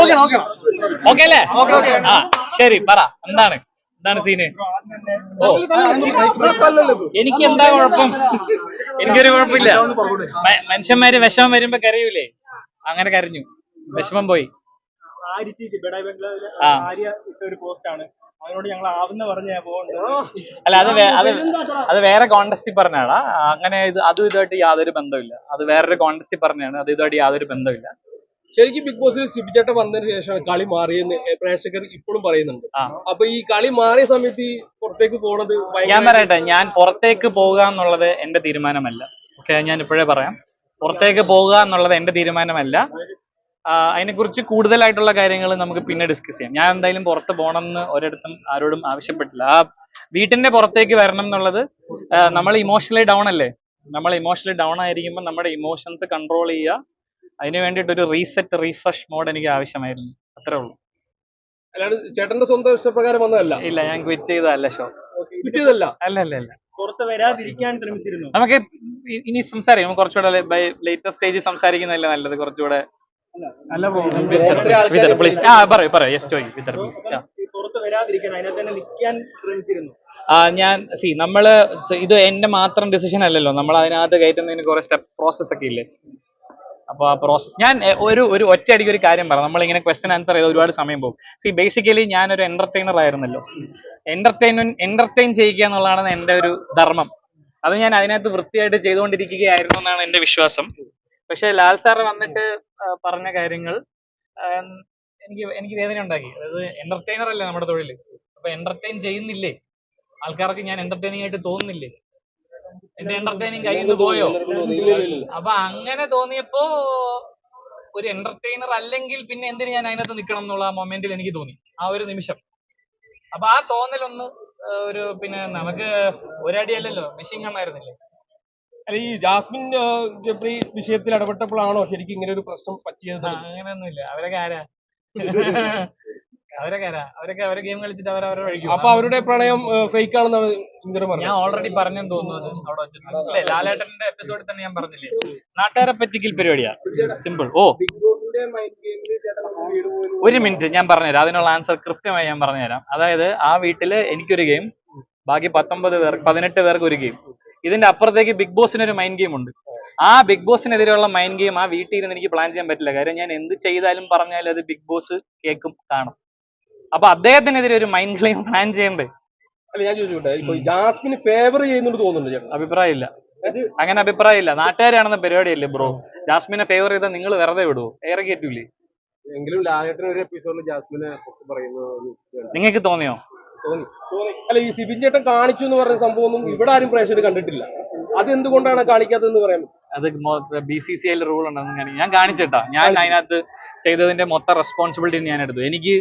Okay okay. Okay അല്ലേ? ആ ശരി പറ. എന്താണ്? എന്താണ് സീന്? ഓ. എനിക്ക് എന്താ കുഴപ്പം? എനിക്കൊരു കുഴപ്പമില്ല. മനുഷ്യന്മാര് വിഷമം വരുമ്പോ കരയൂലേ? അങ്ങനെ കരഞ്ഞു. വിഷമം പോയി. ആരിച്ച് ബെഡായി ബംഗ്ലാവിലെ ആ. ആര്യ ഇട്ട ഒരു പോസ്റ്റാണ് അതിനോട് ഞങ്ങൾ ആവുന്ന പറഞ്ഞ് ഞാൻ പോകുന്നുണ്ട് അല്ല അത് വേ- അത് അത് വേറെ കോണ്ടസ്റ്റിൽ പറഞ്ഞാടാ. അങ്ങനെ ഇത് അതും ഇതുമായിട്ട് യാതൊരു ബന്ധമില്ല അത് വേറൊരു കോണ്ടസ്റ്റിൽ പറഞ്ഞാണ്. അത് ഇതുമായിട്ട് യാതൊരു ബന്ധമില്ല ശരിക്കും ബിഗ് ബോസിൽ സിബിചേട്ടൻ വന്നതിന് ശേഷമാണ് കളി മാറിയെന്ന് പ്രേക്ഷകർ ഇപ്പോഴും പറയുന്നുണ്ട്. ആ. അപ്പൊ ഈ കളി മാറിയ സമയത്ത് ഈ പുറത്തേക്ക് പോണത് ഞാൻ പറയട്ടെ ഞാൻ പുറത്തേക്ക് പോകുക എന്നുള്ളത് എന്റെ തീരുമാനമല്ല. ഓക്കെ ഞാൻ ഇപ്പോഴേ പറയാം. പുറത്തേക്ക് പോകുക എന്നുള്ളത് എന്റെ തീരുമാനമല്ല. അതിനെക്കുറിച്ച് കൂടുതലായിട്ടുള്ള കാര്യങ്ങൾ നമുക്ക് പിന്നെ ഡിസ്കസ് ചെയ്യാം. ഞാൻ എന്തായാലും പുറത്ത് പോകണം എന്ന് ഒരിടത്തും ആരോടും ആവശ്യപ്പെട്ടില്ല. ആ വീട്ടിന്റെ പുറത്തേക്ക് വരണം എന്നുള്ളത് നമ്മൾ ഇമോഷണലി ഡൗൺ അല്ലേ? നമ്മൾ ഇമോഷണലി ഡൗൺ ആയിരിക്കുമ്പോൾ നമ്മുടെ ഇമോഷൻസ് കൺട്രോൾ ചെയ്യുക. അതിന് വേണ്ടിയിട്ട് ഒരു റീസെറ്റ് റീഫ്രഷ് മോഡ് എനിക്ക് ആവശ്യമായിരുന്നു. അത്രേ ഉള്ളൂ. അല്ലാണ്ട് ചേട്ടന്റെ സ്വന്തം ഇഷ്ടപ്രകാരം വന്നതല്ല? ഇല്ല ഞാൻ ക്വിറ്റ് ചെയ്തതല്ല ഷോ. കിട്ടിയതല്ല അല്ല അല്ല അല്ല. പുറത്ത് വരാതിരിക്കാൻ ശ്രമിച്ചിരുന്നു. നമുക്ക് ഇനി സംസാരിക്കാം. നമുക്ക് കുറച്ചുകൂടെ ലേറ്റസ്റ്റ് സ്റ്റേജിൽ സംസാരിക്കുന്നതല്ലേ നല്ലത്? കുറച്ചുകൂടെ അല്ല വിതർ പ്ലീസ് ആ പറയൂ പറയൂ. യെസ് വിതർ പ്ലീസ് ഞാൻ സി നമ്മൾ ഇത് എന്റെ മാത്രം ഡിസിഷൻ അല്ലല്ലോ. നമ്മൾ അതിനകത്ത് കയറ്റുന്നതിന് കുറെ സ്റ്റെപ്പ് പ്രോസസ് ഒക്കെ ഇല്ലേ? അപ്പൊ ആ പ്രോസസ് ഞാൻ ഒരു ഒരു ഒറ്റയടിക്ക് ഒരു കാര്യം പറയാം നമ്മളിങ്ങനെ ക്വസ്റ്റൻ ആൻസർ ചെയ്ത് ഒരുപാട് സമയം പോകും. സി ബേസിക്കലി ഞാൻ ഒരു എന്റർടൈനർ ആയിരുന്നല്ലോ. എന്റർടൈൻമെന്റ് എന്റർടൈൻ ചെയ്യുക എന്നുള്ളതാണ് എന്റെ ഒരു ധർമ്മം. അത് ഞാൻ അതിനകത്ത് വൃത്തിയായിട്ട് ചെയ്തുകൊണ്ടിരിക്കുകയായിരുന്നു എന്നാണ് എന്റെ വിശ്വാസം. പക്ഷെ ലാൽ സാർ വന്നിട്ട് പറഞ്ഞ കാര്യങ്ങൾ എനിക്ക് എനിക്ക് വേദന ഉണ്ടാക്കി. അതായത് എന്റർടൈനർ അല്ലേ നമ്മുടെ തൊഴിൽ അപ്പൊ എന്റർടൈൻ ചെയ്യുന്നില്ലേ? ആൾക്കാർക്ക് ഞാൻ എന്റർടൈനിങ് ആയിട്ട് തോന്നുന്നില്ലേ? എന്റെ എന്റർടൈനിങ് കയ്യിൽ പോയോ? അപ്പൊ അങ്ങനെ തോന്നിയപ്പോ ഒരു എന്റർടൈനർ അല്ലെങ്കിൽ പിന്നെ എന്തിന് ഞാൻ അതിനകത്ത് നിൽക്കണം എന്നുള്ള ആ മൊമെന്റിൽ എനിക്ക് തോന്നി. ആ ഒരു നിമിഷം. അപ്പൊ ആ തോന്നലൊന്ന് ഒരു പിന്നെ നമുക്ക് ഒരടിയല്ലല്ലോ മെഷീൻ കണ്ണായിരുന്നില്ലേ അല്ല ഈ ജാസ്മിൻ ജബ്രി വിഷയത്തിൽ ഇടപെട്ടപ്പോഴാണോ ശരിക്കും ഇങ്ങനെ ഒരു പ്രശ്നം പറ്റിയത്? അങ്ങനെയൊന്നുമില്ല. അവരൊക്കെ ആരാ? അവരൊക്കെ ആരാ? അവരൊക്കെ അവരെ ഗെയിം കളിച്ചിട്ട് അവരവരെ കഴിക്കും അപ്പൊ അവരുടെ പ്രണയം ഫേക്ക് ആണെന്നാണ് ഇന്ദ്രൻ ഞാൻ പറഞ്ഞത് ഓൾറെഡി പറഞ്ഞെന്ന് തോന്നുന്നത് അവിടെ വെച്ചിട്ട്. അല്ലേ ലാലേട്ടന്റെ എപ്പിസോഡിൽ തന്നെ ഞാൻ പറഞ്ഞില്ലേ? നാട്ടുകാരെ പറ്റിക്കൽ പരിപാടിയാ. Simple oh. ഒരു മിനിറ്റ് ഞാൻ പറഞ്ഞുതരാം. അതിനുള്ള ആൻസർ കൃത്യമായി ഞാൻ പറഞ്ഞുതരാം. അതായത് ആ വീട്ടിൽ എനിക്കൊരു ഗെയിം ബാക്കി പത്തൊമ്പത് പേർ പതിനെട്ട് പേർക്ക് ഒരു ഗെയിം ഇതിന്റെ അപ്പുറത്തേക്ക് ബിഗ് ബോസിന് ഒരു മൈൻഡ് ഗെയിം ഉണ്ട്. ആ ബിഗ് ബോസിനെതിരെയുള്ള മൈൻഡ് ഗെയിം ആ വീട്ടിൽ ഇരുന്ന് എനിക്ക് പ്ലാൻ ചെയ്യാൻ പറ്റില്ല. കാര്യം ഞാൻ എന്ത് ചെയ്താലും പറഞ്ഞാലും അത് ബിഗ് ബോസ് കേൾക്കും കാണും. അപ്പൊ അദ്ദേഹത്തിനെതിരെ ഒരു മൈൻഡ് ഗെയിം പ്ലാൻ ചെയ്യണ്ടേ അല്ല ഞാൻ ചോദിച്ചോട്ടെ ഇപ്പൊ ജാസ്മിന് ഫേവർ ചെയ്യുന്നുണ്ട് തോന്നുന്നുണ്ട് ചേട്ടൻ അഭിപ്രായമില്ല. അങ്ങനെ അഭിപ്രായമില്ല. നാട്ടുകാരാണെന്ന പരിപാടിയല്ലേ ബ്രോ? ജാസ്മിനെ ഫേവർ ചെയ്താൽ നിങ്ങൾ വെറുതെ വിടുവോ? ഏറെ കയറ്റൂലേ എങ്കിലും ലാലേട്ടൻ ഒരു എപ്പിസോഡിൽ ജാസ്മിനെ പറയുന്നത് നിങ്ങൾക്ക് തോന്നിയോ? തോന്നി. തോന്നി. അല്ല ഈ സിബിൻ ചേട്ടൻ കാണിച്ചു എന്ന് പറഞ്ഞ സംഭവം ഒന്നും ഇവിടെ ആരും പ്രേക്ഷകർ കണ്ടിട്ടില്ല. അത് എന്തുകൊണ്ടാണ് കാണിക്കാത്തതെന്ന് പറയാൻ അത് ബി സി സി ഐയിൽ റൂൾ ഉണ്ടെന്ന് ഞാൻ ഞാൻ കാണിച്ചിട്ടാ. ഞാൻ അതിനകത്ത് ചെയ്തതിന്റെ മൊത്തം റെസ്പോൺസിബിലിറ്റി ഞാൻ എടുത്തു. എനിക്ക്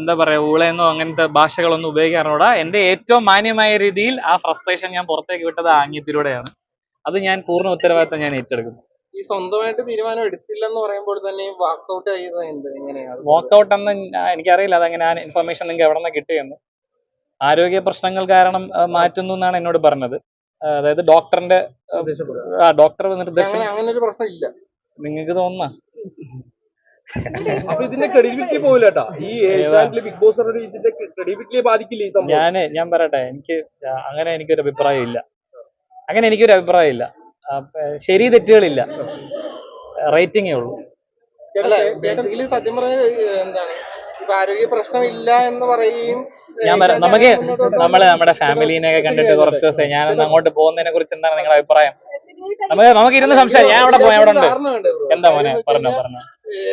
എന്താ പറയാ ഊളയെന്നോ അങ്ങനത്തെ ഭാഷകളൊന്നും ഉപയോഗിക്കാറുകൂടാ എന്റെ ഏറ്റവും മാന്യമായ രീതിയിൽ ആ ഫ്രസ്ട്രേഷൻ ഞാൻ പുറത്തേക്ക് വിട്ടത് ആംഗ്യത്തിലൂടെയാണ് അത് ഞാൻ പൂർണ ഉത്തരവാദിത്തം ഞാൻ ഏറ്റെടുക്കുന്നു. ഈ സ്വന്തമായിട്ട് തീരുമാനം എടുത്തില്ലെന്ന് പറയുമ്പോൾ തന്നെ വാക്കൗട്ട് ചെയ്തത് എന്ത്? എങ്ങനെയാണ് വാക്കൗട്ട് എന്ന് ഞാൻ- എനിക്കറിയില്ല. അതങ്ങനെ ആ ഇൻഫർമേഷൻ നിങ്ങൾക്ക് എവിടെ നിന്ന് കിട്ടിയെന്ന്. ആരോഗ്യ പ്രശ്നങ്ങൾ കാരണം മാറ്റുന്നു എന്നാണ് എന്നോട് പറഞ്ഞത്. അതായത് ഡോക്ടറിന്റെ ആ ഡോക്ടർ നിർദ്ദേശം അങ്ങനെ ഒരു പ്രശ്നം ഇല്ല. നിങ്ങൾക്ക് തോന്നുന്ന? അപ്പൊ ഇതിന്റെ ക്രെഡിബിലിറ്റി പോകില്ല കേട്ടാ ഈ ഏഷ്യാനെറ്റിലെ ബിഗ് ബോസ് ഇതിന്റെ ക്രെഡിബിലിറ്റിയെ ബാധിക്കില്ല ഈ സംഭവം? ഞാൻ ഞാൻ പറയട്ടെ. എനിക്ക് അങ്ങനെ എനിക്കൊരു അഭിപ്രായം ഇല്ല അങ്ങനെ എനിക്കൊരു അഭിപ്രായം ഇല്ല ശരി തെറ്റുകളില്ല. റേറ്റിംഗേ ഉള്ളൂ. ബേസിക്കലി സത്യം പറഞ്ഞ എന്താണ് ഇപ്പൊ ആരോഗ്യ പ്രശ്നമില്ല എന്ന് പറയുകയും ഞാൻ പറയാം നമുക്ക് നമ്മൾ നമ്മുടെ ഫാമിലീനെ ഒക്കെ കണ്ടിട്ട് കുറച്ച് ദിവസം ഞാനൊന്ന് അങ്ങോട്ട് പോകുന്നതിനെ കുറിച്ച് എന്താണ് നിങ്ങളുടെ അഭിപ്രായം? നമുക്ക് നമുക്ക് ഇരുന്ന് സംസാരിക്കാം. ഞാൻ അവിടെ പോയി അവിടെ ഉണ്ട്. എന്താ മോനെ? പറഞ്ഞോ പറഞ്ഞോ.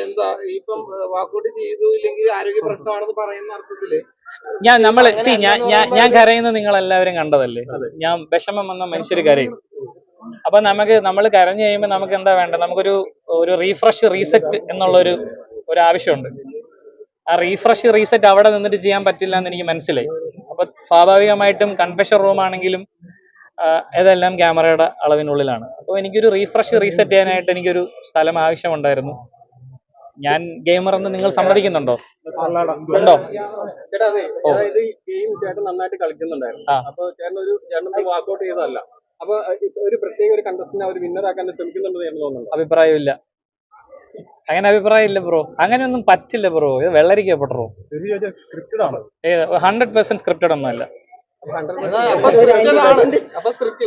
എന്താ ഇപ്പം വാക്കൗട്ട് ചെയ്തു ഇല്ലെങ്കിൽ ആരോഗ്യ പ്രശ്നമാണെന്ന് പറയുന്ന അർത്ഥത്തിൽ ഞാൻ നമ്മൾ ഞാൻ ഞാൻ ഞാൻ കരയുന്നത് നിങ്ങൾ എല്ലാവരും കണ്ടതല്ലേ ഞാൻ വിഷമം വന്ന മനുഷ്യർ കരയും. അപ്പൊ നമുക്ക് നമ്മൾ കരഞ്ഞു കഴിയുമ്പോൾ നമുക്ക് എന്താ വേണ്ടത്? നമുക്കൊരു ഒരു റീഫ്രഷ് റീസെറ്റ് എന്നുള്ള ഒരു ഒരു ആവശ്യമുണ്ട്. ആ റീഫ്രഷ് റീസെറ്റ് അവിടെ നിന്നിട്ട് ചെയ്യാൻ പറ്റില്ല എന്ന് എനിക്ക് മനസ്സിലായി. അപ്പൊ സ്വാഭാവികമായിട്ടും കൺഫെഷൻ റൂം ആണെങ്കിലും ഇതെല്ലാം ക്യാമറയുടെ അളവിനുള്ളിലാണ്. അപ്പോൾ എനിക്കൊരു റീഫ്രഷ് റീസെറ്റ് ചെയ്യാനായിട്ട് എനിക്കൊരു സ്ഥലം ആവശ്യമുണ്ടായിരുന്നു. ഞാൻ ഗെയിമർ എന്ന് നിങ്ങൾ സമ്മതിക്കുന്നുണ്ടോ? ഉണ്ടോ? ചേട്ടാ അതെ. ഈ ചേട്ടൻ നന്നായിട്ട് കളിക്കുന്നുണ്ടായിരുന്നു. അപ്പൊ ചേട്ടൻ ഒരു ചേട്ടൻ വാക്കൗട്ട് ചെയ്തതല്ല. അപ്പൊ ഒരു പ്രത്യേക ഒരു കണ്ടസ്റ്റിനെ അവർ വിന്നർ ആക്കാൻ ശ്രമിക്കുന്നുണ്ടെന്ന് എന്ന് തോന്നുന്നു അഭിപ്രായമില്ല. അങ്ങനെ അഭിപ്രായം ഇല്ല ബ്രോ അങ്ങനെയൊന്നും പറ്റില്ല ബ്രോ ഇത് വെള്ളരിക്ക ബ്രോ സ്ക്രിപ്റ്റഡ് ആണ്. ഹൺഡ്രഡ് പെർസെന്റ് സ്ക്രിപ്റ്റഡ് ഒന്നുമല്ല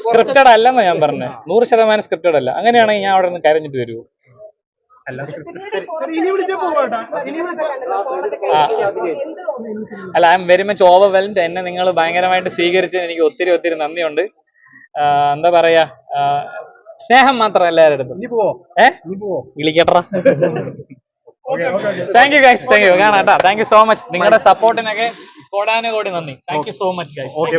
സ്ക്രിപ്റ്റഡ് അല്ലെന്നാ ഞാൻ പറഞ്ഞത് നൂറ് ശതമാനം സ്ക്രിപ്റ്റഡ് അല്ല. അങ്ങനെയാണെങ്കിൽ ഞാൻ അവിടെ നിന്ന് കരഞ്ഞിട്ട് വരുമോ. അല്ല I M very much overwhelmed എന്നെ നിങ്ങൾ ഭയങ്കരമായിട്ട് സ്വീകരിച്ചതിന് എനിക്ക് ഒത്തിരി ഒത്തിരി നന്ദിയുണ്ട്. എന്താ പറയാ? സ്നേഹം മാത്രം എല്ലാവരുടെ അടുത്തും. ഏ? വിളിക്കട്ടാ thank you guys thank you കാണാട്ടാ thank you so much നിങ്ങളുടെ സപ്പോർട്ടിനൊക്കെ കോടാനുകോടി നന്ദി. Thank you so much guys okay